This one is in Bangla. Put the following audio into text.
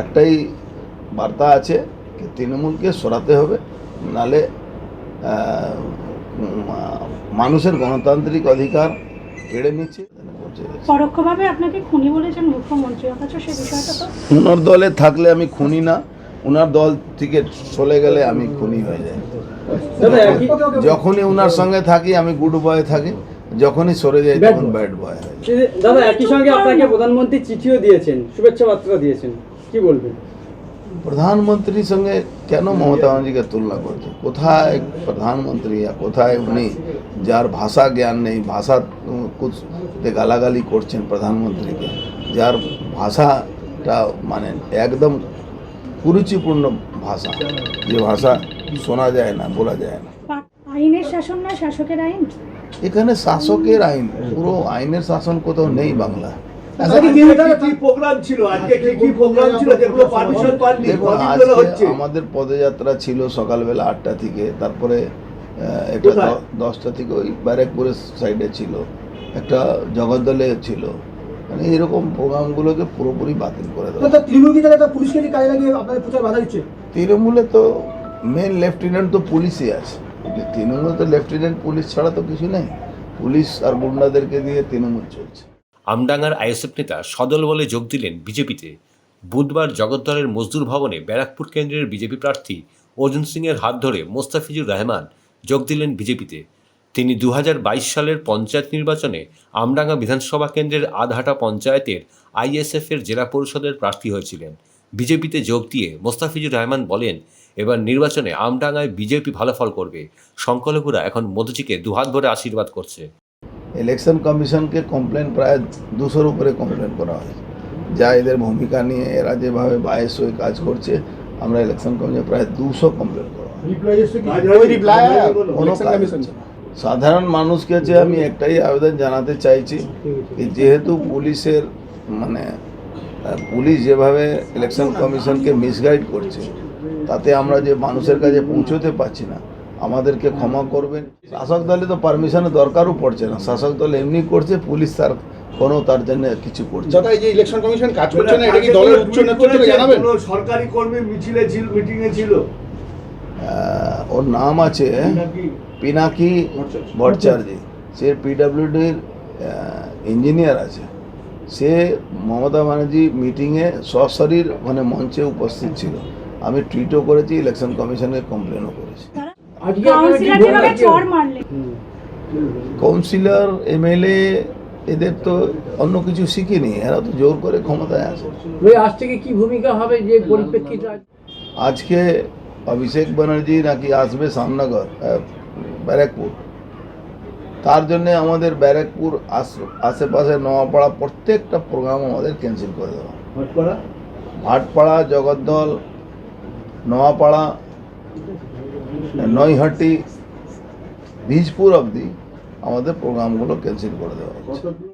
একটাই বার্তা আছে যে তৃণমূলকে সরাতে হবে নালে মানুষের গণতান্ত্রিক অধিকার কেড়ে নিচ্ছে পরোক্ষভাবে আপনাকে খুনি বলেছেন মুখ্যমন্ত্রী অথচ সে বিষয়টা তো ওনার দলে থাকলে আমি খুনি না ওনার দল থেকে চলে গেলে আমি খুনি হয়ে যাই। যখনই ওনার সঙ্গে থাকি আমি গুড বয় থাকি যখনই সরে যাই তখন ব্যাড বয় হয়। দাদা একই সঙ্গে আপনাকে প্রধানমন্ত্রী চিঠিও দিয়েছেন শুভেচ্ছা বার্তা দিয়েছেন। কি বলবেন? প্রধানমন্ত্রীর সঙ্গে কেন মমতা ব্যানার্জিকে তুলনা করছে? কোথায় প্রধানমন্ত্রী আর কোথায় উনি যার ভাষা জ্ঞান নেই ভাষা উম, গালাগালি করছেন প্রধানমন্ত্রীকে যার ভাষাটা মানে একদম কুরুচিপূর্ণ ভাষা যে ভাষা শোনা যায় না বলা যায় না। আইনের শাসন না শাসকের আইন? এখানে শাসকের আইন পুরো আইনের শাসন কোথাও নেই বাংলা ধরে হচ্ছে? আমাদের পদযাত্রা ছিল সকালবেলা আটটা থেকে তারপরে একটা দশটা থেকে ওই ব্যারাকপুরের সাইডে ছিল। একটা জগদ্দলে ছিল। মানে এরকম প্রোগ্রামগুলোকে পুরোপুরি বাতিল করে দেওয়া। তো তৃণমূল কি তাহলে পুলিশকে কাজে লাগিয়ে আপনাদের প্রচার বাধা দিচ্ছে। তৃণমূলে তো মেন লেফটেন্যান্ট তো পুলিশই আছে। তৃণমূলে তো লেফটেন্যান্ট পুলিশ ছাড়া তো কিছু নেই। পুলিশ আর গুন্ডাদেরকে দিয়ে তৃণমূল চলছে। আমডাঙ্গার আইএসএফ নেতা সদল বলে যোগ দিলেন বিজেপিতে। বুধবার জগদ্দলের মজদুর ভবনে ব্যারাকপুর কেন্দ্রের বিজেপি প্রার্থী অর্জুন সিংয়ের হাত ধরে মোস্তাফিজুর রহমান যোগ দিলেন বিজেপিতে। তিনি দু হাজার বাইশ সালের পঞ্চায়েত নির্বাচনে আমডাঙ্গা বিধানসভা কেন্দ্রের আধহাটা পঞ্চায়েতের আইএসএফের জেলা পরিষদের প্রার্থী হয়েছিলেন। বিজেপিতে যোগ দিয়ে মোস্তাফিজুর রহমান বলেন, এবার নির্বাচনে আমডাঙ্গায় বিজেপি ভালো ফল করবে। সংখ্যালঘুরা এখন মোদীজিকে দুহাত ভরে আশীর্বাদ করছে। ইলেকশন কমিশনকে কমপ্লেন প্রায় দুশোর উপরে কমপ্লেন করা হয়। যা এদের ভূমিকা নিয়ে এরা যেভাবে বায়স হয়ে কাজ করছে আমরা ইলেকশন কমিশন প্রায় দুশো কমপ্লেন করা হয়। সাধারণ মানুষকে কাছে আমি একটাই আবেদন জানাতে চাইছি যে যেহেতু পুলিশের মানে পুলিশ যেভাবে ইলেকশন কমিশনকে মিসগাইড করছে তাতে আমরা যে মানুষের কাছে পৌঁছতে পারছি না আমাদেরকে ক্ষমা করবেন। শাসক দলে তো পারমিশনের দরকারও পড়ছে না। শাসক দল এমনি করছে পুলিশ তার কোনো তার জন্য কিছু করছে না। দাদা এই যে ইলেকশন কমিশন কাজ করছে না এটা কি দলের উচ্চ নেতৃত্বকে জানাবেন? সরকারি কর্মী মিছিলে ছিল মিটিং এ ছিল। ওর নাম আছে নাকি পিনাকি ভট্টাচার্য। সে পিডাব্লিউডির ইঞ্জিনিয়ার আছে। সে মমতা ব্যানার্জি মিটিংয়ে সশরীর মানে মঞ্চে উপস্থিত ছিল। আমি টুইটও করেছি ইলেকশন কমিশনকে কমপ্লেনও করেছি। কাউন্সিলর যেভাবে বললেন? চর মারলেন কাউন্সিলর এমএলএ এদের তো অন্য কিছু শিখিনি এরা তো জোর করে ক্ষমতায় আসে আজ থেকে কি ভূমিকা হবে যে পরিপ্রেক্ষিতে আজকে অভিষেক ব্যানার্জি নাকি আসবে সামনগর ব্যারাকপুর। তার জন্য আমাদের ব্যারাকপুর আশেপাশে নোয়াপাড়া প্রত্যেকটা প্রোগ্রাম আমাদের ক্যান্সেল করে দেওয়া। ভটপাড়া? ভাটপাড়া জগদ্দল নোয়াপাড়া নৈহাটি বীজপুর অবধি আমাদের প্রোগ্রামগুলো ক্যান্সেল করে দেওয়া কত